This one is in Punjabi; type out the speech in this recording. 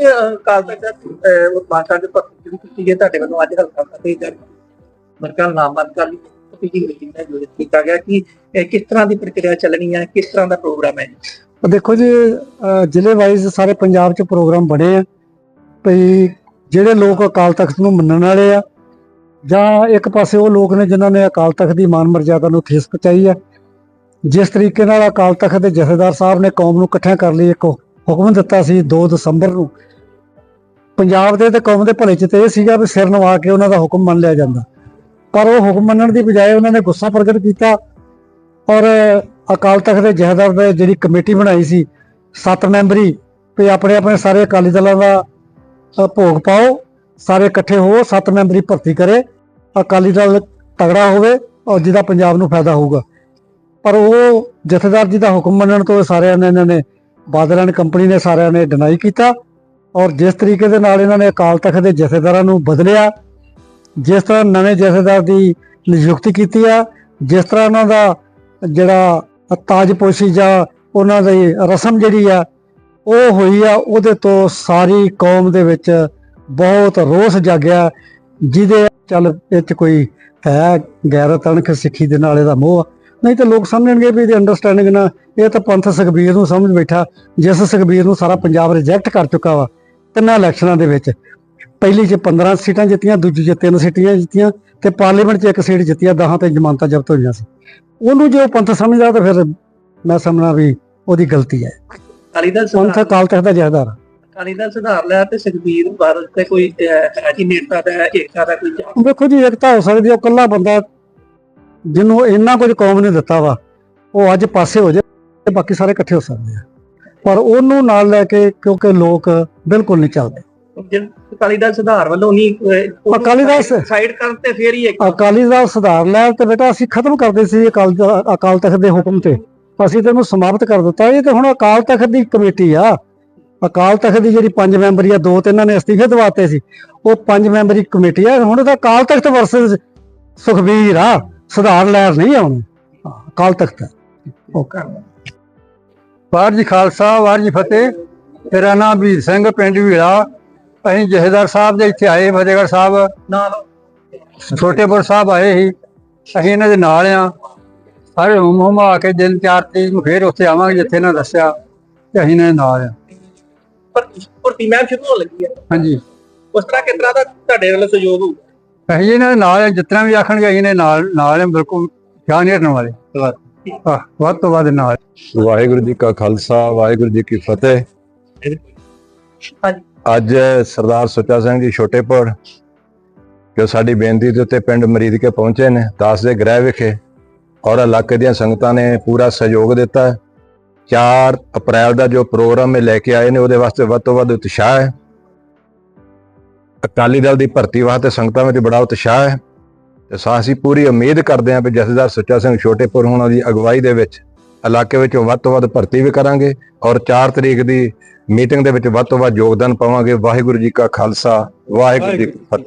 ਕਿ ਕਾਲ ਤੱਕ ਮਾਤਾ ਦੇ ਪੱਤ ਕੀਤੀ ਹੈ ਤੁਹਾਡੇ ਵੱਲੋਂ ਅੱਜ ਹਲਕਾ ਫਤਿਹ ਕਰ ਮਰਕਲ ਨਾਮ ਮਰਕਲ ਪੀਜੀ ਮੀਟਿੰਗ ਦਾ ਜੋ ਕੀਤਾ ਗਿਆ, ਕਿ ਕਿਸ ਤਰ੍ਹਾਂ ਦੀ ਪ੍ਰਕਿਰਿਆ ਚੱਲਣੀ ਹੈ ਕਿਸ ਤਰ੍ਹਾਂ ਦਾ ਪ੍ਰੋਗਰਾਮ ਹੈ ਦੇਖੋ ਜੀ ਜ਼ਿਲ੍ਹੇ ਵਾਈਜ਼ ਸਾਰੇ ਪੰਜਾਬ 'ਚ ਪ੍ਰੋਗਰਾਮ ਬਣੇ ਆ। ਭਈ, ਜਿਹੜੇ ਲੋਕ ਅਕਾਲ ਤਖਤ ਨੂੰ ਮੰਨਣ ਵਾਲੇ ਆ, ਜਾਂ ਇੱਕ ਪਾਸੇ ਉਹ ਲੋਕ ਨੇ ਜਿਨ੍ਹਾਂ ਨੇ ਅਕਾਲ ਤਖਤ ਦੀ ਮਾਨ ਮਰਜ਼ਾਦਾ ਨੂੰ ਠੇਸ ਪਹੁੰਚਾਈ ਆ। ਜਿਸ ਤਰੀਕੇ ਨਾਲ ਅਕਾਲ ਤਖਤ ਦੇ ਜਥੇਦਾਰ ਸਾਹਿਬ ਨੇ ਕੌਮ ਨੂੰ ਇਕੱਠਿਆਂ ਕਰ ਲਈ, ਇੱਕ ਹੁਕਮ ਦਿੱਤਾ ਸੀ 2 ਦਸੰਬਰ ਨੂੰ ਪੰਜਾਬ ਦੇ ਤੇ ਕੌਮ ਦੇ ਭਲੇ 'ਚ ਤੇ ਇਹ ਸੀਗਾ ਵੀ ਸਿਰ ਨਵਾ ਕੇ ਉਹਨਾਂ ਦਾ ਹੁਕਮ ਮੰਨ ਲਿਆ ਜਾਂਦਾ। ਪਰ ਉਹ ਹੁਕਮ ਮੰਨਣ ਦੀ ਬਜਾਏ ਉਹਨਾਂ ਨੇ ਗੁੱਸਾ ਪ੍ਰਗਟ ਕੀਤਾ ਔਰ ਅਕਾਲ ਤਖਤ ਦੇ ਜਥੇਦਾਰ ਦੇ ਜਿਹੜੀ ਕਮੇਟੀ ਬਣਾਈ ਸੀ, ਸੱਤ ਮੈਂਬਰੀ, ਵੀ ਆਪਣੇ ਆਪਣੇ ਸਾਰੇ ਅਕਾਲੀ ਦਲਾਂ ਦਾ ਭੋਗ ਪਾਓ, ਸਾਰੇ ਇਕੱਠੇ ਹੋ ਸੱਤ ਮੈਂਬਰੀ ਭਰਤੀ ਕਰੇ, ਅਕਾਲੀ ਦਲ ਤਗੜਾ ਹੋਵੇ ਔਰ ਜਿਹਦਾ ਪੰਜਾਬ ਨੂੰ ਫਾਇਦਾ ਹੋਊਗਾ। ਪਰ ਉਹ ਜਥੇਦਾਰ ਜੀ ਦਾ ਹੁਕਮ ਮੰਨਣ ਤੋਂ ਸਾਰਿਆਂ ਨੇ, ਇਹਨਾਂ ਨੇ ਬਾਦਲਾਂ ਨੇ ਕੰਪਨੀ ਨੇ ਸਾਰਿਆਂ ਨੇ ਡਿਨਾਈ ਕੀਤਾ। ਔਰ ਜਿਸ ਤਰੀਕੇ ਦੇ ਨਾਲ ਇਹਨਾਂ ਨੇ ਅਕਾਲ ਤਖਤ ਦੇ ਜਥੇਦਾਰਾਂ ਨੂੰ ਬਦਲਿਆ, ਜਿਸ ਤਰ੍ਹਾਂ ਨਵੇਂ ਜਥੇਦਾਰ ਦੀ ਨਿਯੁਕਤੀ ਕੀਤੀ ਆ, ਜਿਸ ਤਰ੍ਹਾਂ ਉਹਨਾਂ ਦਾ ਜਿਹੜਾ ਤਾਜਪੋਸ਼ੀ ਜਾਂ ਉਹਨਾਂ ਦੀ ਰਸਮ ਜਿਹੜੀ ਆ, ਉਹ ਹੋਈ ਆ, ਉਹਦੇ ਤੋਂ ਸਾਰੀ ਕੌਮ ਦੇ ਵਿੱਚ ਬਹੁਤ ਰੋਸ ਜਾਗਿਆ, ਜਿਹਦੇ ਚੱਲ ਇਹ 'ਚ ਕੋਈ ਹੈ ਗੈਰ ਤਣਖ ਸਿੱਖੀ ਦੇ ਨਾਲ ਇਹਦਾ ਮੋਹ ਆ। ਨਹੀਂ ਤਾਂ ਲੋਕ ਸਮਝਣਗੇ ਵੀ ਇਹਦੀ ਅੰਡਰਸਟੈਂਡਿੰਗ ਨਾ ਇਹ ਤਾਂ ਪੰਥ ਸੁਖਬੀਰ ਨੂੰ ਸਮਝ ਬੈਠਾ, ਜਿਸ ਸੁਖਬੀਰ ਨੂੰ ਸਾਰਾ ਪੰਜਾਬ ਰਿਜੈਕਟ ਕਰ ਚੁੱਕਾ ਵਾ ਤਿੰਨਾਂ ਇਲੈਕਸ਼ਨਾਂ ਦੇ ਵਿੱਚ। ਪਹਿਲੀ 'ਚ 15 ਸੀਟਾਂ ਜਿੱਤੀਆਂ ਦੂਜੀ 'ਚ ਤਿੰਨ ਸੀਟਾਂ ਜਿੱਤੀਆਂ ਤੇ ਪਾਰਲੀਮੈਂਟ 'ਚ ਇੱਕ ਸੀਟ ਜਿੱਤੀ ਆ 10 ਤੇ ਜ਼ਮਾਨਤਾਂ ਜ਼ਬਤ ਹੋਈਆਂ ਸੀ। ਉਹਨੂੰ ਜੇ ਉਹ ਪੰਥ ਸਮਝਦਾ ਤਾਂ ਫਿਰ ਮੈਂ ਸਮਝਣਾ ਵੀ ਉਹਦੀ ਗਲਤੀ ਹੈ। ਅਕਾਲੀ ਦਲ ਪੰਥ ਸੁਧਾਰ ਅਕਾਲ ਤਖਤ ਦਾ ਜਹਦਾਰ ਅਕਾਲੀ ਦਲ ਸੁਧਾਰ ਲਿਆ ਤੇ ਸੁਖਬੀਰ ਬਾਦਲ ਤੇ ਕੋਈ ਅਹ, ਹੈ ਜੀ ਨੇਤਾ ਦਾ ਏਕਤਾ ਦਾ ਕੋਈ ਚਾਅ? ਵੇਖੋ ਜੀ ਇਕਤਾ ਹੋ ਸਕਦੀ ਹੈ, ਉਹ ਇਕੱਲਾ ਬੰਦਾ ਜਿਹਨੂੰ ਇੰਨਾ ਕੁਝ ਕੌਮ ਨੇ ਦਿੱਤਾ ਵਾ ਉਹ ਅੱਜ ਪਾਸੇ ਹੋ ਜਾਏ ਤੇ ਬਾਕੀ ਸਾਰੇ ਇਕੱਠੇ ਹੋ ਸਕਦੇ ਆ। ਪਰ ਉਹਨੂੰ ਨਾਲ ਲੈ ਕੇ ਕਿਉਂਕਿ ਲੋਕ ਬਿਲਕੁਲ ਨਹੀਂ ਚੱਲਦੇ। ਅਕਾਲੀ ਦਲ ਸੁਧਾਰ ਵੱਲੋਂ ਨਹੀਂ ਅਕਾਲੀ ਦਲ ਸਾਈਡ ਕਰਨ ਤੇ ਫੇਰ ਹੀ ਅਕਾਲੀ ਦਲ ਸੁਧਾਰ ਲੈ ਤੇ ਬੇਟਾ ਅਸੀਂ ਖਤਮ ਕਰਦੇ ਸੀ ਅਕਾਲ ਅਕਾਲ ਤਖਤ ਦੇ ਹੁਕਮ ਤੇ। ਅਸੀਂ ਤੈਨੂੰ ਸਮਾਪਤ ਕਰ ਦਿੱਤਾ। ਇਹ ਤੇ ਹੁਣ ਅਕਾਲ ਤਖਤ ਦੀ ਕਮੇਟੀ ਆ। ਅਕਾਲ ਤਖਤ ਦੀ ਜਿਹੜੀ ਪੰਜ ਮੈਂਬਰੀ ਆ ਦੋ ਤੇ ਇਹਨਾਂ ਨੇ ਅਸਤੀਫੇ ਦਵਾਤੇ ਸੀ। ਉਹ ਪੰਜ ਮੈਂਬਰੀ ਕਮੇਟੀ ਆ। ਹੁਣ ਤਾਂ ਅਕਾਲ ਤਖਤ ਵਰਸਸ ਸੁਖਬੀਰ ਆ। ਸੁਧਾਰ ਲਹਿਰ ਨਹੀਂ ਆਉਣੀ। ਅਕਾਲ ਤਖਤ ਹੈ। ਓਕੇ। ਵਾਹਿਗੁਰੂ ਜੀ ਖਾਲਸਾ ਵਾਹਿਗੁਰੂ ਜੀ ਫਤਿਹ। ਮੇਰਾ ਨਾਮ ਵੀਰ ਸਿੰਘ ਪਿੰਡ ਵੀੜਾ ਅਸੀਂ ਜਹੇਦਾਰ ਸਾਹਿਬ ਦੇ ਇੱਥੇ ਆਏ ਫਤਿਹਗੜ੍ਹ ਸਾਹਿਬ ਨਾਲ। ਛੋਟੇਪੁਰ ਸਾਹਿਬ ਆਏ ਸੀ। ਅਸੀਂ ਇਹਨਾਂ ਦੇ ਨਾਲ ਆ। ਸਾਰੇ ਹੁਮ ਹੁਮ ਆ ਕੇ ਦਿਨ ਚਾਰ ਤਰੀਕ ਨੂੰ ਫੇਰ ਉੱਥੇ ਆਵਾਂਗੇ ਜਿੱਥੇ ਇਹਨਾਂ ਦੱਸਿਆ ਤੇ ਅਸੀਂ ਇਹਨਾਂ ਦੇ ਨਾਲ ਆ। ਪਰ ਭਰਤੀ ਮੈਮ ਸ਼ੁਰੂ ਹੋਣ ਲੱਗੀ ਹੈ ਹਾਂਜੀ। ਉਸ ਤਰ੍ਹਾਂ ਕਿਸ ਤਰ੍ਹਾਂ ਦਾ ਤੁਹਾਡੇ ਵੱਲੋਂ ਸਹਿਯੋਗ ਹੋਊ ਅਸੀਂ ਇਹਨਾਂ ਦੇ ਨਾਲ ਆ ਜਿਤਨਾ ਵੀ ਆਖਣਗੇ ਅਸੀਂ ਇਹਨਾਂ ਦੇ ਨਾਲ ਨਾਲ ਆ ਬਿਲਕੁਲ ਖਿਆਲ ਨਹੀਂ ਵਾਲੇ। ਆਹ, ਵੱਧ ਤੋਂ ਵੱਧ ਨਾਲ। ਵਾਹਿਗੁਰੂ ਜੀ ਕਾ ਖਾਲਸਾ ਵਾਹਿਗੁਰੂ ਜੀ ਕੀ ਫਤਿਹ। ਅੱਜ ਸਰਦਾਰ ਸੁੱਚਾ ਸਿੰਘ ਜੀ ਛੋਟੇਪੁਰ ਜੋ ਸਾਡੀ ਬੇਨਤੀ ਦੇ ਉੱਤੇ ਪਿੰਡ ਮਰੀਦ ਕੇ ਪਹੁੰਚੇ ਨੇ ਦਾਸ ਦੇ ਗ੍ਰਹਿ ਵਿਖੇ ਔਰ ਇਲਾਕੇ ਦੀਆਂ ਸੰਗਤਾਂ ਨੇ ਪੂਰਾ ਸਹਿਯੋਗ ਦਿੱਤਾ ਹੈ। 4 ਅਪ੍ਰੈਲ ਦਾ ਜੋ ਪ੍ਰੋਗਰਾਮ ਇਹ ਲੈ ਕੇ ਆਏ ਨੇ ਉਹਦੇ ਵਾਸਤੇ ਵੱਧ ਤੋਂ ਵੱਧ ਉਤਸ਼ਾਹ ਹੈ। ਅਕਾਲੀ ਦਲ ਦੀ ਭਰਤੀ ਵਾਸਤੇ ਸੰਗਤਾਂ ਵਿੱਚ ਬੜਾ ਉਤਸ਼ਾਹ ਹੈ। ਤੇ ਸਾ ਅਸੀਂ ਪੂਰੀ ਉਮੀਦ ਕਰਦੇ ਹਾਂ ਕਿ ਜਥੇਦਾਰ ਸੁੱਚਾ ਸਿੰਘ ਛੋਟੇਪੁਰ ਹੋਣਾ ਦੀ ਅਗਵਾਈ ਦੇ ਵਿੱਚ ਇਲਾਕੇ ਵਿੱਚੋਂ ਵੱਧ ਤੋਂ ਵੱਧ ਭਰਤੀ ਵੀ ਕਰਾਂਗੇ ਔਰ 4 ਤਰੀਕ ਦੀ ਮੀਟਿੰਗ ਦੇ ਵਿੱਚ ਵੱਧ ਤੋਂ ਵੱਧ ਯੋਗਦਾਨ ਪਾਵਾਂਗੇ। ਵਾਹਿਗੁਰੂ ਜੀ ਕਾ ਖਾਲਸਾ ਵਾਹਿਗੁਰੂ ਜੀ ਕੀ ਫਤਿਹ।